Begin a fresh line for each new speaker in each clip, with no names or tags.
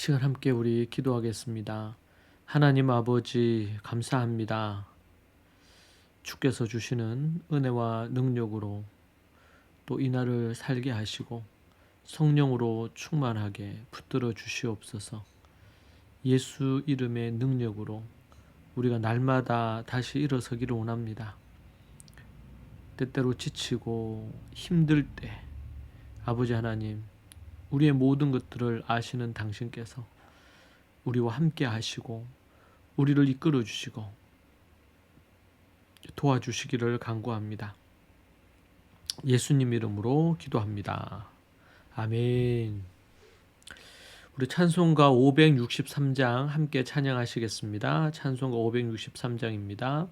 시간 함께 우리 기도하겠습니다. 하나님 아버지 감사합니다. 주께서 주시는 은혜와 능력으로 또 이날을 살게 하시고 성령으로 충만하게 붙들어 주시옵소서. 예수 이름의 능력으로 우리가 날마다 다시 일어서기를 원합니다. 때때로 지치고 힘들 때 아버지 하나님 우리의 모든 것들을 아시는 당신께서 우리와 함께 하시고 우리를 이끌어 주시고 도와주시기를 간구합니다. 예수님 이름으로 기도합니다. 아멘. 우리 찬송가 563장 함께 찬양하시겠습니다. 찬송가 563장입니다.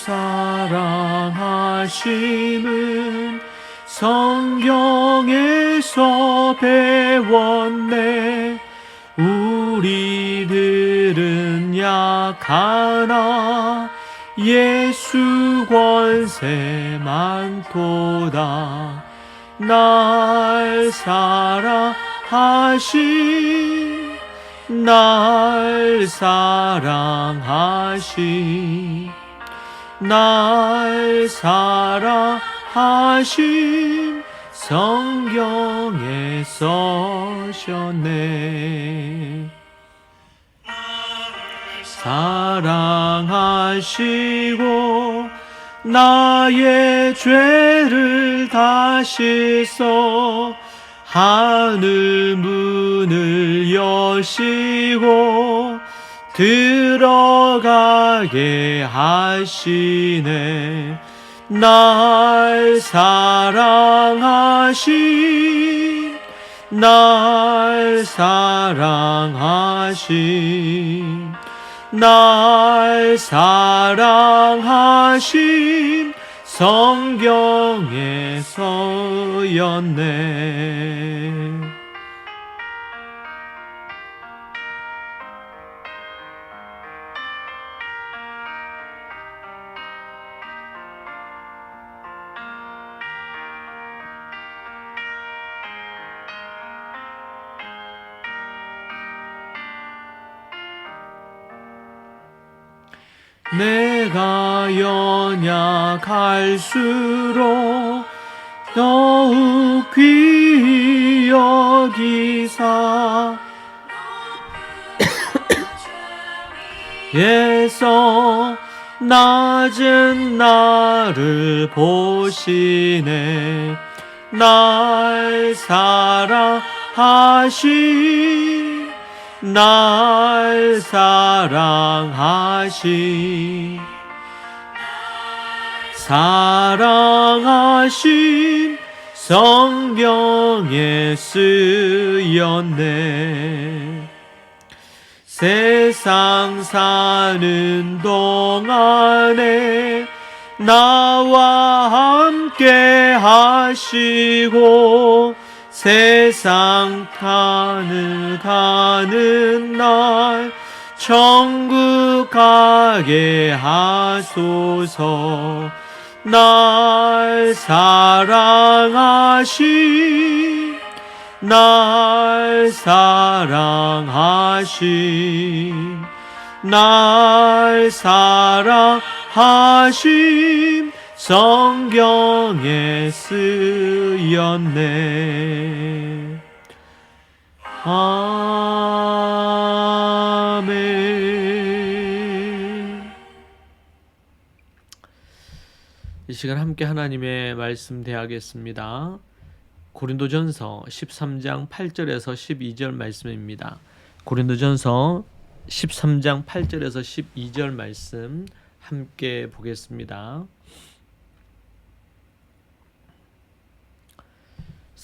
사랑하심은 성경에서 배웠네. 우리들은 약하나 예수 권세 많도다. 날 사랑하신 날 사랑하심 날 사랑하심 성경에 써셨네. 사랑하시고 나의 죄를 다시 써 하늘 문을 여시고 들어가게 하시네 날 사랑하신 날 사랑하신 날 사랑하신 성경에서였네. 내가 연약할수록 더욱 귀히 여기사. 예서 낮은 나를 보시네. 날 사랑하시 날 사랑하신 사랑하신 성경에 쓰였네. 세상 사는 동안에 나와 함께 하시고 세상 타는 가는 날 천국 가게 하소서. 날 사랑하신 날 사랑하신 날 사랑하신 성경에 쓰였네. 아멘. 이 시간 함께 하나님의 말씀 대하겠습니다. 고린도전서 13장 8절에서 12절 말씀입니다. 고린도전서 13장 8절에서 12절 말씀 함께 보겠습니다.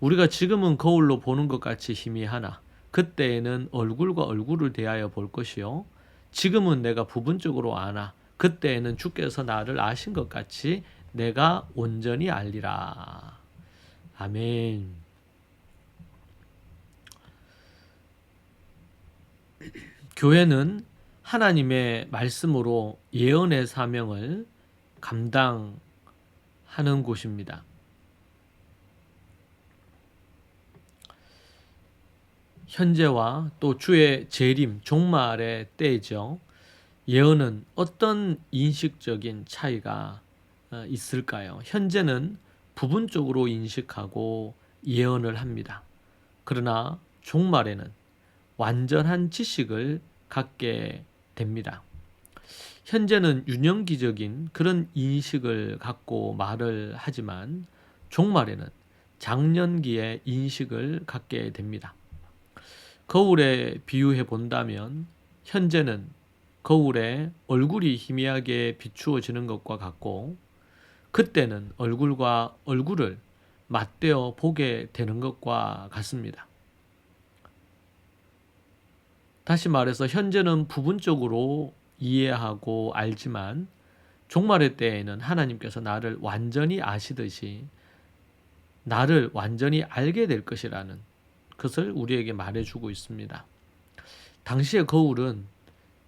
우리가 지금은 거울로 보는 것 같이 희미하나 그때에는 얼굴과 얼굴을 대하여 볼 것이요. 지금은 내가 부분적으로 아나 그때에는 주께서 나를 아신 것 같이 내가 온전히 알리라. 아멘. 교회는 하나님의 말씀으로 예언의 사명을 감당하는 곳입니다. 현재와 또 주의 재림 종말의 때죠. 예언은 어떤 인식적인 차이가 어, 있을까요? 현재는 부분적으로 인식하고 예언을 합니다. 그러나 종말에는 완전한 지식을 갖게 됩니다. 현재는 유년기적인 그런 인식을 갖고 말을 하지만 종말에는 장년기의 인식을 갖게 됩니다. 거울에 비유해 본다면 현재는 거울에 얼굴이 희미하게 비추어지는 것과 같고 그때는 얼굴과 얼굴을 맞대어 보게 되는 것과 같습니다. 다시 말해서 현재는 부분적으로 이해하고 알지만 종말의 때에는 하나님께서 나를 완전히 아시듯이 나를 완전히 알게 될 것이라는 것을 우리에게 말해주고 있습니다. 당시의 거울은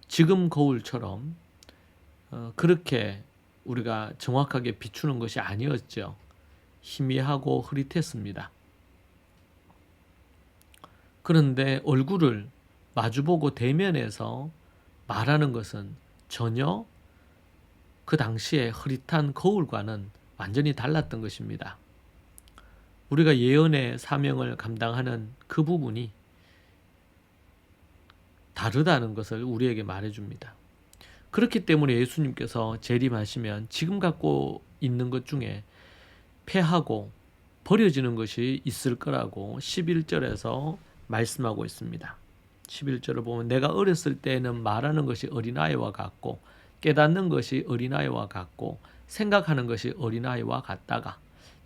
지금 거울처럼 어, 그렇게 우리가 정확하게 비추는 것이 아니었죠. 희미하고 흐릿했습니다. 그런데 얼굴을 마주보고 대면해서 말하는 것은 전혀 그 당시에 흐릿한 거울과는 완전히 달랐던 것입니다. 우리가 예언의 사명을 감당하는 그 부분이 다르다는 것을 우리에게 말해줍니다. 그렇기 때문에 예수님께서 재림하시면 지금 갖고 있는 것 중에 패하고 버려지는 것이 있을 거라고 11절에서 말씀하고 있습니다. 11절을 보면 내가 어렸을 때에는 말하는 것이 어린아이와 같고 깨닫는 것이 어린아이와 같고 생각하는 것이 어린아이와 같다가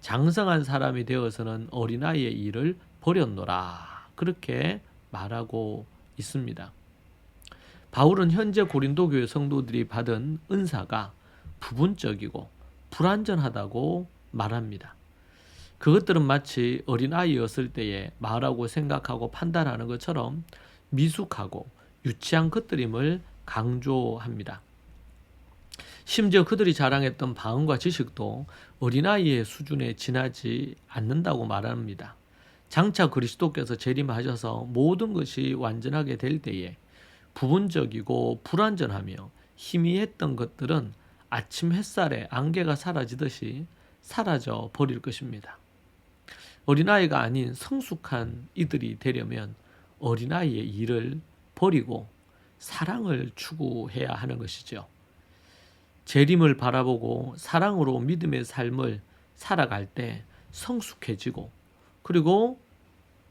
장성한 사람이 되어서는 어린아이의 일을 버렸노라. 그렇게 말하고 있습니다. 바울은 현재 고린도 교회 성도들이 받은 은사가 부분적이고 불완전하다고 말합니다. 그것들은 마치 어린아이였을 때에 말하고 생각하고 판단하는 것처럼 미숙하고 유치한 것들임을 강조합니다. 심지어 그들이 자랑했던 방언과 지식도 어린아이의 수준에 지나지 않는다고 말합니다. 장차 그리스도께서 재림하셔서 모든 것이 완전하게 될 때에 부분적이고 불완전하며 희미했던 것들은 아침 햇살에 안개가 사라지듯이 사라져 버릴 것입니다. 어린아이가 아닌 성숙한 이들이 되려면 어린아이의 일을 버리고 사랑을 추구해야 하는 것이죠. 재림을 바라보고 사랑으로 믿음의 삶을 살아갈 때 성숙해지고 그리고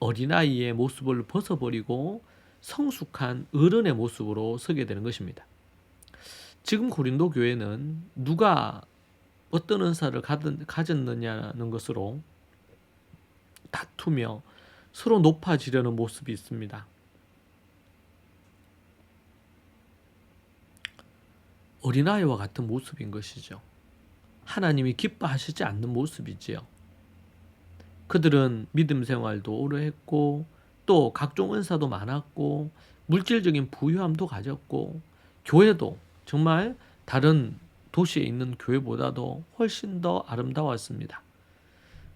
어린아이의 모습을 벗어버리고 성숙한 어른의 모습으로 서게 되는 것입니다. 지금 고린도 교회는 누가 어떤 은사를 가졌느냐는 것으로 다투며 서로 높아지려는 모습이 있습니다. 어린아이와 같은 모습인 것이죠. 하나님이 기뻐하시지 않는 모습이지요. 그들은 믿음 생활도 오래 했고 또 각종 은사도 많았고 물질적인 부유함도 가졌고 교회도 정말 다른 도시에 있는 교회보다도 훨씬 더 아름다웠습니다.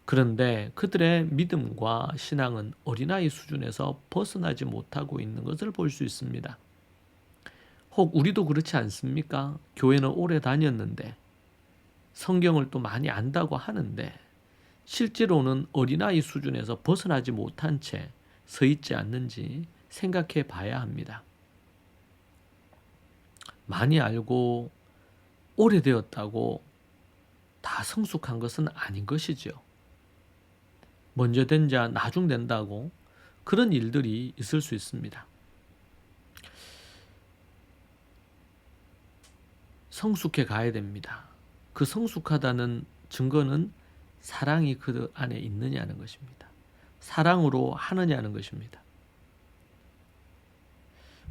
그런데 그들의 믿음과 신앙은 어린아이 수준에서 벗어나지 못하고 있는 것을 볼 수 있습니다. 혹 우리도 그렇지 않습니까? 교회는 오래 다녔는데 성경을 또 많이 안다고 하는데 실제로는 어린아이 수준에서 벗어나지 못한 채 서 있지 않는지 생각해 봐야 합니다. 많이 알고 오래되었다고 다 성숙한 것은 아닌 것이죠. 먼저 된 자 나중 된다고 그런 일들이 있을 수 있습니다. 성숙해 가야 됩니다. 그 성숙하다는 증거는 사랑이 그 안에 있느냐는 것입니다. 사랑으로 하느냐는 것입니다.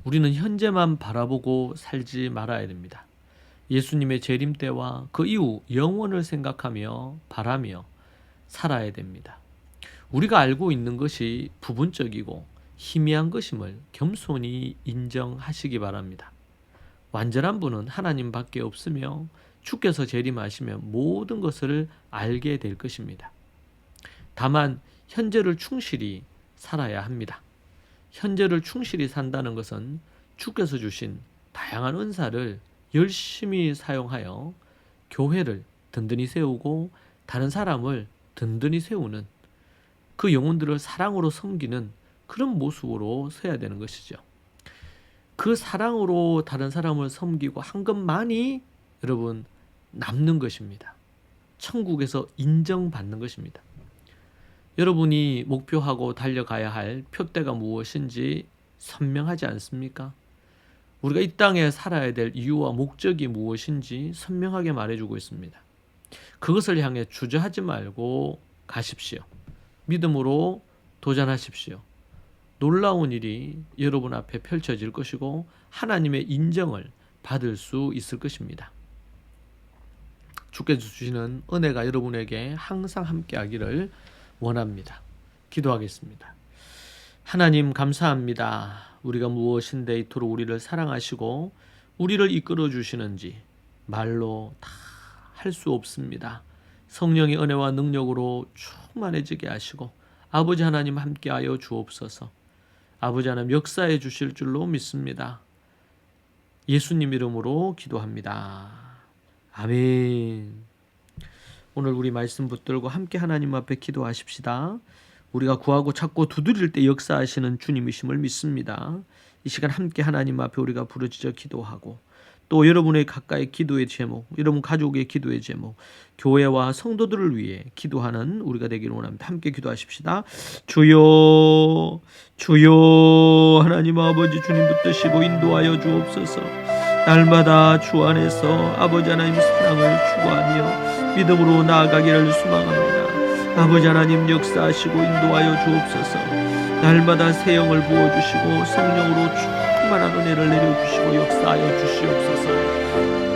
우리는 현재만 바라보고 살지 말아야 됩니다. 예수님의 재림 때와 그 이후 영원을 생각하며 바라며 살아야 됩니다. 우리가 알고 있는 것이 부분적이고 희미한 것임을 겸손히 인정하시기 바랍니다. 완전한 분은 하나님밖에 없으며 주께서 재림하시면 모든 것을 알게 될 것입니다. 다만 현재를 충실히 살아야 합니다. 현재를 충실히 산다는 것은 주께서 주신 다양한 은사를 열심히 사용하여 교회를 든든히 세우고 다른 사람을 든든히 세우는 그 영혼들을 사랑으로 섬기는 그런 모습으로 서야 되는 것이죠. 그 사랑으로 다른 사람을 섬기고 한 것만이 여러분 남는 것입니다. 천국에서 인정받는 것입니다. 여러분이 목표하고 달려가야 할 표대가 무엇인지 선명하지 않습니까? 우리가 이 땅에 살아야 될 이유와 목적이 무엇인지 선명하게 말해주고 있습니다. 그것을 향해 주저하지 말고 가십시오. 믿음으로 도전하십시오. 놀라운 일이 여러분 앞에 펼쳐질 것이고 하나님의 인정을 받을 수 있을 것입니다. 주께서 주시는 은혜가 여러분에게 항상 함께 하기를 원합니다. 기도하겠습니다. 하나님 감사합니다. 우리가 무엇인데 이토록 우리를 사랑하시고 우리를 이끌어 주시는지 말로 다 할 수 없습니다. 성령의 은혜와 능력으로 충만해지게 하시고 아버지 하나님 함께하여 주옵소서. 아버지 하나님 역사해 주실 줄로 믿습니다. 예수님 이름으로 기도합니다. 아멘. 오늘 우리 말씀 붙들고 함께 하나님 앞에 기도하십시다. 우리가 구하고 찾고 두드릴 때 역사하시는 주님이심을 믿습니다. 이 시간 함께 하나님 앞에 우리가 부르짖어 기도하고 또 여러분의 가까이 기도의 제목, 여러분 가족의 기도의 제목, 교회와 성도들을 위해 기도하는 우리가 되기를 원합니다. 함께 기도하십시다. 주여, 주여, 하나님 아버지 주님 붙드시고 인도하여 주옵소서. 날마다 주 안에서 아버지 하나님 사랑을 추구하며 믿음으로 나아가기를 소망합니다. 아버지 하나님 역사하시고 인도하여 주옵소서. 날마다 새 영을 부어주시고 성령으로 충만한 은혜를 내려주시고 역사하여 주시옵소서.